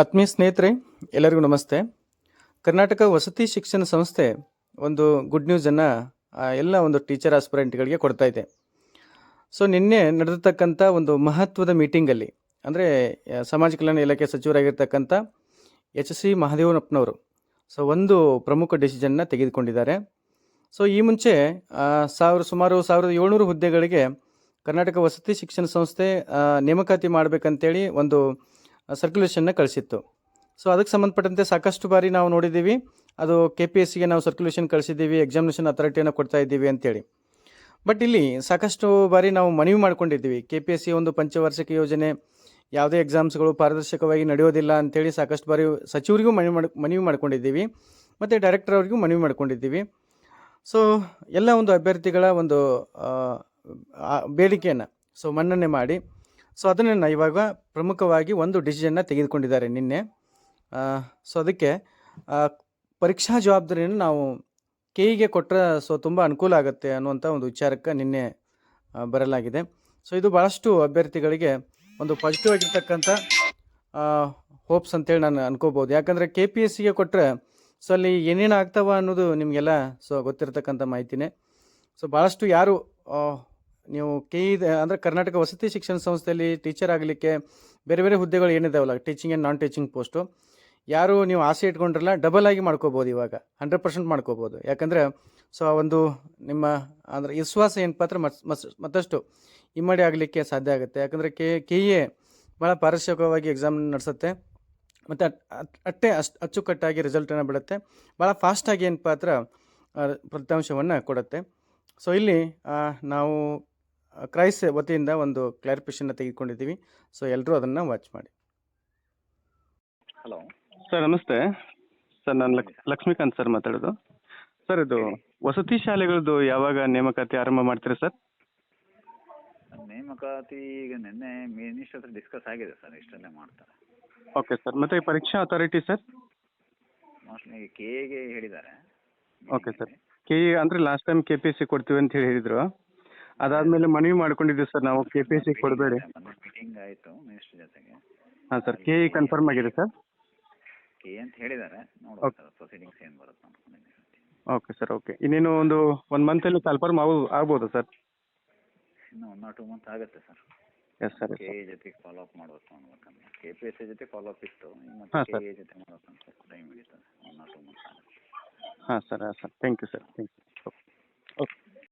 ಆತ್ಮೀಯ ಸ್ನೇಹಿತರೆ, ಎಲ್ಲರಿಗೂ ನಮಸ್ತೆ. ಕರ್ನಾಟಕ ವಸತಿ ಶಿಕ್ಷಣ ಸಂಸ್ಥೆ ಒಂದು ಗುಡ್ ನ್ಯೂಸನ್ನು ಎಲ್ಲ ಒಂದು ಟೀಚರ್ ಆಸ್ಪಿರೆಂಟ್ಗಳಿಗೆ ಕೊಡ್ತಾ ಇದೆ. ಸೊ ನಿನ್ನೆ ನಡೆದಿರ್ತಕ್ಕಂಥ ಒಂದು ಮಹತ್ವದ ಮೀಟಿಂಗಲ್ಲಿ ಅಂದರೆ ಸಮಾಜ ಕಲ್ಯಾಣ ಇಲಾಖೆ ಸಚಿವರಾಗಿರ್ತಕ್ಕಂಥ ಎಚ್ ಸಿ ಮಹದೇವನಪ್ಪನವರು, ಸೊ, ಒಂದು ಪ್ರಮುಖ ಡಿಸಿಷನ್ನ ತೆಗೆದುಕೊಂಡಿದ್ದಾರೆ. ಸೊ ಈ ಮುಂಚೆ ಸಾವಿರ, ಸುಮಾರು ಸಾವಿರದ ಏಳ್ನೂರು ಹುದ್ದೆಗಳಿಗೆ ಕರ್ನಾಟಕ ವಸತಿ ಶಿಕ್ಷಣ ಸಂಸ್ಥೆ ನೇಮಕಾತಿ ಮಾಡಬೇಕಂತೇಳಿ ಒಂದು ಸರ್ಕ್ಯುಲೇಷನ್ನ ಕಳಿಸಿತ್ತು. ಸೊ ಅದಕ್ಕೆ ಸಂಬಂಧಪಟ್ಟಂತೆ ಸಾಕಷ್ಟು ಬಾರಿ ನಾವು ನೋಡಿದ್ದೀವಿ, ಅದು ಕೆ ಪಿ ಎಸ್ ಸಿಗೆ ನಾವು ಸರ್ಕ್ಯುಲೇಷನ್ ಕಳಿಸಿದ್ದೀವಿ ಎಕ್ಸಾಮಿನೇಷನ್ ಅಥಾರಿಟಿಯನ್ನು ಕೊಡ್ತಾ ಇದ್ದೀವಿ ಅಂತೇಳಿ. ಬಟ್ ಇಲ್ಲಿ ಸಾಕಷ್ಟು ಬಾರಿ ನಾವು ಮನವಿ ಮಾಡ್ಕೊಂಡಿದ್ದೀವಿ ಕೆ ಪಿ ಎಸ್ ಸಿ ಒಂದು ಪಂಚವಾರ್ಷಿಕ ಯೋಜನೆ, ಯಾವುದೇ ಎಕ್ಸಾಮ್ಸ್ಗಳು ಪಾರದರ್ಶಕವಾಗಿ ನಡೆಯೋದಿಲ್ಲ ಅಂತೇಳಿ ಸಾಕಷ್ಟು ಬಾರಿ ಸಚಿವರಿಗೂ ಮನವಿ ಮಾಡಿ, ಮನವಿ ಮಾಡ್ಕೊಂಡಿದ್ದೀವಿ, ಮತ್ತು ಡೈರೆಕ್ಟರ್ ಅವರಿಗೂ ಮನವಿ ಮಾಡ್ಕೊಂಡಿದ್ದೀವಿ. ಸೊ ಎಲ್ಲ ಒಂದು ಅಭ್ಯರ್ಥಿಗಳ ಒಂದು ಬೇಡಿಕೆಯನ್ನು ಸೊ ಮನ್ನಣೆ ಮಾಡಿ ಸೊ ಅದನ್ನು ಇವಾಗ ಪ್ರಮುಖವಾಗಿ ಒಂದು ಡಿಸಿಷನ್ನ ತೆಗೆದುಕೊಂಡಿದ್ದಾರೆ ನಿನ್ನೆ. ಸೊ ಅದಕ್ಕೆ ಪರೀಕ್ಷಾ ಜವಾಬ್ದಾರಿಯನ್ನು ನಾವು ಕೆ ಇಗೆ ಕೊಟ್ಟರೆ ಸೊ, ತುಂಬ ಅನುಕೂಲ ಆಗುತ್ತೆ ಅನ್ನುವಂಥ ಒಂದು ವಿಚಾರಕ್ಕೆ ನಿನ್ನೆ ಬರಲಾಗಿದೆ. ಸೊ ಇದು ಭಾಳಷ್ಟು ಅಭ್ಯರ್ಥಿಗಳಿಗೆ ಒಂದು ಪಾಸಿಟಿವ್ ಆಗಿರ್ತಕ್ಕಂಥ ಹೋಪ್ಸ್ ಅಂತೇಳಿ ನಾನು ಅನ್ಕೋಬೋದು ಯಾಕಂದರೆ ಕೆ ಪಿ ಎಸ್ ಸಿಗೆ ಕೊಟ್ಟರೆ ಸೊ, ಅಲ್ಲಿ ಏನೇನು ಆಗ್ತಾವ ಅನ್ನೋದು ನಿಮಗೆಲ್ಲ ಸೊ, ಗೊತ್ತಿರತಕ್ಕಂಥ ಮಾಹಿತಿನೇ. ಸೊ ಭಾಳಷ್ಟು ಯಾರು ನೀವು ಕೆ ಅಂದರೆ ಕರ್ನಾಟಕ ವಸತಿ ಶಿಕ್ಷಣ ಸಂಸ್ಥೆಯಲ್ಲಿ ಟೀಚರ್ ಆಗಲಿಕ್ಕೆ ಬೇರೆ ಬೇರೆ ಹುದ್ದೆಗಳು ಏನಿದಾವಲ್ಲ teaching and non teaching post ಯಾರು ನೀವು ಆಸೆ ಇಟ್ಕೊಂಡ್ರಲ್ಲ ಡಬಲ್ ಆಗಿ ಮಾಡ್ಕೋಬೋದು ಇವಾಗ ಹಂಡ್ರೆಡ್ ಪರ್ಸೆಂಟ್ ಮಾಡ್ಕೋಬೋದು. ಯಾಕಂದರೆ ಸೊ ಆ ಒಂದು ನಿಮ್ಮ, ಅಂದರೆ ವಿಶ್ವಾಸ ಏನಪ್ಪ ಅಂದ್ರೆ ಮತ್ತಷ್ಟು ಇಮ್ಮಡಿ ಆಗಲಿಕ್ಕೆ ಸಾಧ್ಯ ಆಗುತ್ತೆ. ಯಾಕಂದರೆ ಕೆ ಕೆ ಎ ಭಾಳ ಪಾರದರ್ಶಕವಾಗಿ ಎಕ್ಸಾಮ್ ನಡೆಸುತ್ತೆ. ಮತ್ತು ಅಟ್ಟೆ ಅಷ್ಟು ಅಚ್ಚುಕಟ್ಟಾಗಿ ರಿಸಲ್ಟನ್ನು ಬಿಡುತ್ತೆ. ಭಾಳ ಫಾಸ್ಟಾಗಿ ಏನಪ್ಪ ಅಂದ್ರೆ ಫಲಿತಾಂಶವನ್ನು ಕೊಡುತ್ತೆ. ಸೊ ಇಲ್ಲಿ ನಾವು ಕ್ರೈಸ್ ವತಿಯಿಂದ ಒಂದು ಕ್ಲಾರಿಫಿಕೇಶನ್ ತೆಗೆದುಕೊಂಡಿದ್ದೀವಿ. ಸೊ ಎಲ್ಲರೂ ಅದನ್ನು ವಾಚ್ ಮಾಡಿ. ಹಲೋ ಸರ್ ನಮಸ್ತೆ. ಸರ್ ನಾನು ಲಕ್ ಲಕ್ಷ್ಮೀಕಾಂತ್ ಸರ್ ಮಾತಾಡೋದು. ಸರ್ ಇದು ವಸತಿ ಶಾಲೆಗಳದ್ದು ಯಾವಾಗ ನೇಮಕಾತಿ ಆರಂಭ ಮಾಡ್ತೀರಾ ಸರ್ ನೇಮಕಾತಿ ಈಗ ನಿನ್ನೆ ಮಿನಿಸ್ಟರ್ ಹತ್ರ ಡಿಸ್ಕಸ್ ಆಗಿದೆ ಸರ್ ಇಷ್ಟನ್ನೇ ಮಾಡ್ತಾರೆ ಓಕೆ ಸರ್ ಮತ್ತೆ ಪರೀಕ್ಷಾ ಅಥಾರಿಟಿ ಸರ್ ಮೋಸ್ಟ್ಲಿ ಕೆ ಹೇಳಿದ್ದಾರೆ. ಓಕೆ ಸರ್ ಕೆ ಅಂದ್ರೆ ಅಂದರೆ last time K P S C ಕೊಡ್ತೀವಿ ಅಂತ ಹೇಳಿ ಹೇಳಿದರು. ಅದಾದಮೇಲೆ ಮನವಿ ಮಾಡ್ಕೊಂಡಿದ್ದೀವಿ ಸರ್ ನಾವು ಕೆ ಪಿ ಎಸ್ ಸಿ ಕೊಡಬೇಡಿ. ಮೀಟಿಂಗ್ ಆಯಿತು ಮಿನಿಸ್ಟರ್ ಜೊತೆಗೆ ಹಾಂ ಸರ್ ಕೆ ಇ ಕನ್ಫರ್ಮ್ ಆಗಿದೆ ಸರ್. ಕೆ ಅಂತ ಹೇಳಿದ್ದಾರೆ. ನೋಡುವ ಪ್ರೊಸೀಡಿಂಗ್ಸ್ ಏನು ಬರುತ್ತೆ ಓಕೆ ಸರ್ ಓಕೆ ಇನ್ನೇನು ಒಂದು ಒನ್ ಮಂತಲ್ಲಿ ಕನ್ಫರ್ಮ್ ಆಗ ಆಗ್ಬೋದಾ ಸರ್? ಇನ್ನು ಒನ್ ಆರ್ ಟೂ ಮಂತ್ ಆಗುತ್ತೆ sir. Yes sir K A ಜೊತೆಗೆ ಫಾಲೋ ಅಪ್ ಮಾಡ್ಬೇಕು ಅನ್ಬೇಕಂದ್ರೆ. ಕೆ ಪಿ ಎಸ್ ಸಿ ಜೊತೆ ಫಾಲೋ ಅಪ್ ಇತ್ತು ಈಗ ಹಾಂ, ಮತ್ತೆ ಕೆ ಸರ್. ಎ ಜೊತೆ ಮಾಡ್ಬೇಕಂತ ಟೈಮ್ ಹಿಡಿತದೆ. ಒನ್ ಆರ್ ಟೂ ಮಂತ್ ಆಗುತ್ತೆ. ಹಾಂ ಸರ್ ಹಾಂ sir. Thank you sir thank you